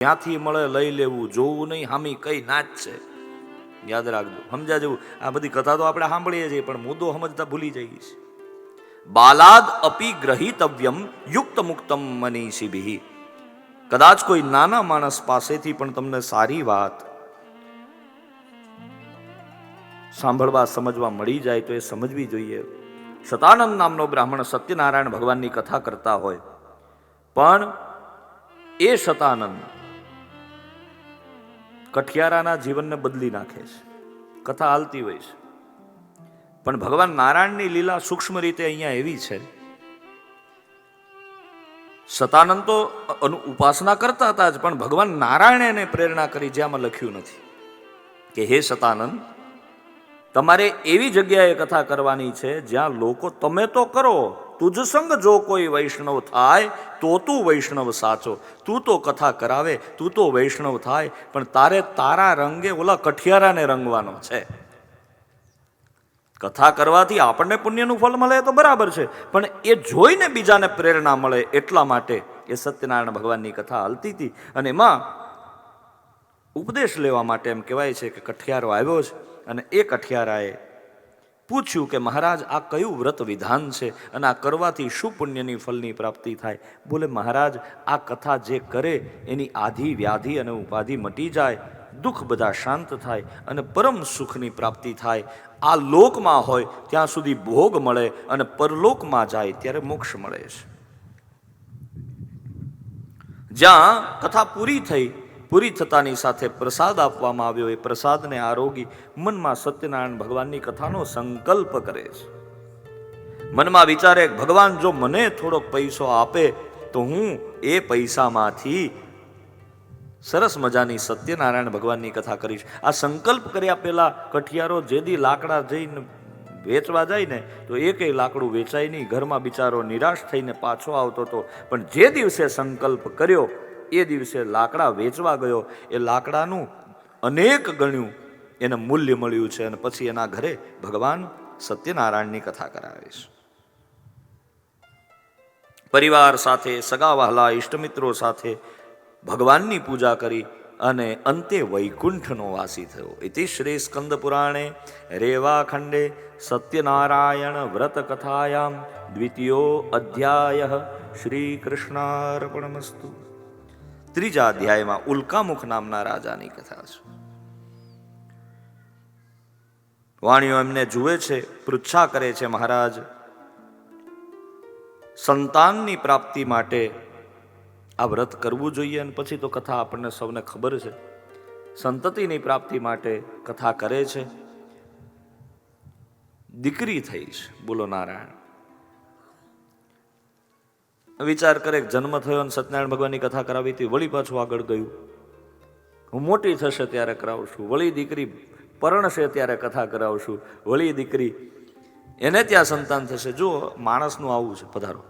ત્યાંથી મળે લઈ લેવું, જોવું નહીં, હામી કઈ નાચ છે. યાદ રાખજો. સમજા જેવું આ બધી કથા તો આપણે સાંભળીએ છીએ, પણ મુદ્દો સમજતા ભૂલી જઈએ છીએ. બાલાદ અપી ગ્રહિતવ્યમ યુક્ત મુક્તમ મનીષિભિ. કદાચ કોઈ નાના માણસ પાસેથી પણ તમને સારી વાત સાંભળવા, સમજવા મળી જાય તો એ સમજવી જોઈએ. સતાનંદ નામનો બ્રાહ્મણ સત્યનારાયણ ભગવાનની કથા કરતા હોય. પણ એ સતાનંદ કઠિયારાના જીવનને બદલી નાખે છે. કથા હાલતી હોય છે. પણ ભગવાન નારાયણની લીલા સૂક્ષ્મ રીતે અહીંયા એવી છે. સતાનંદ તો અનુ- ઉપાસના કરતા હતા જ, પણ ભગવાન નારાયણે એને પ્રેરણા કરી જે આમાં લખ્યું નથી. કે હે સતાનંદ, તમારે એવી જગ્યાએ કથા કરવાની છે જ્યાં લોકો તમે તો કરો તુજ સંગ જો કોઈ વૈષ્ણવ થાય, તો તું વૈષ્ણવ સાચો. તું તો કથા કરાવે, તું તો વૈષ્ણવ થાય, પણ તારે તારા રંગે ઓલા કઠિયારાને રંગવાનો છે. કથા કરવાથી આપણને પુણ્યનું ફળ મળે તો બરાબર છે, પણ એ જોઈને બીજાને પ્રેરણા મળે એટલા માટે એ સત્યનારાયણ ભગવાનની કથા હલતી હતી. અને એમાં ઉપદેશ લેવા માટે એમ કહેવાય છે કે કઠિયારો આવ્યો છે, અને એ કઠિયારાએ પૂછ્યું કે મહારાજ, આ કયું વ્રત વિધાન છે અને આ કરવાથી શું પુણ્યની ફલની પ્રાપ્તિ થાય? બોલે, મહારાજ, આ કથા જે કરે એની આધિ, વ્યાધિ અને ઉપાધિ મટી જાય, દુઃખ બધા શાંત થાય અને પરમ સુખની પ્રાપ્તિ થાય. આ લોકમાં હોય ત્યાં સુધી ભોગ મળે અને પરલોકમાં જાય ત્યારે મોક્ષ મળે છે. જ્યાં કથા પૂરી થઈ પૂરી થતાની સાથે પ્રસાદ આપવામાં આવ્યો. એ પ્રસાદને આરોગી મનમાં સત્યનારાયણ ભગવાનની કથાનો સંકલ્પ કરે છે. મનમાં વિચારે, ભગવાન, જો મને થોડોક પૈસો આપે, તો હું એ પૈસામાંથી સરસ મજાની સત્યનારાયણ ભગવાનની કથા કરીશ. આ સંકલ્પ કર્યા પહેલા કઠિયારો જેદી લાકડા જઈને વેચવા જાય ને, તો એકેય લાકડું વેચાય નહીં. ઘરમાં બિચારો નિરાશ થઈને પાછો આવતો હતો. પણ જે દિવસે સંકલ્પ કર્યો એ દિવસે લાકડા વેચવા ગયો. એ લાકડાનું અનેક ગણ્યું. એને મૂલ્ય મળ્યું છે અને પછી એના ઘરે ભગવાન સત્યનારાયણની કથા કરાવે છે. પરિવાર સાથે, સગા વહાલા ઇષ્ટમિત્રો સાથે ભગવાનની પૂજા કરી અને અંતે વૈકુંઠનો વાસી થયો. ઇતિ શ્રી સ્કંદ પુરાણે, રેવા ખંડે, સત્યનારાયણ વ્રત કથાયામ, દ્વિતીયો અધ્યાય, શ્રી કૃષ્ણાર્પણમસ્તુ. ત્રીજા અધ્યાયમાં ઉલ્કામુખ નામના રાજાની કથા છે. વાણીઓ એમને જુએ છે, પૃચ્છા કરે છે મહારાજ, સંતાનની પ્રાપ્તિ માટે આ વ્રત કરવું જોઈએ અને પછી તો કથા આપણને સૌને ખબર છે. સંતતિની પ્રાપ્તિ માટે કથા કરે છે. દીકરી થઈ છે, બોલો નારાયણ. વિચાર કરે જન્મ થયો અને સત્યનારાયણ ભગવાનની કથા કરાવી હતી, વળી પાછું આગળ ગયું. હું મોટી થશે ત્યારે કરાવશું, વળી દીકરી પરણશે ત્યારે કથા કરાવશું, વળી દીકરી, એને ત્યાં સંતાન થશે. જો માણસનું આવું છે, પધારો.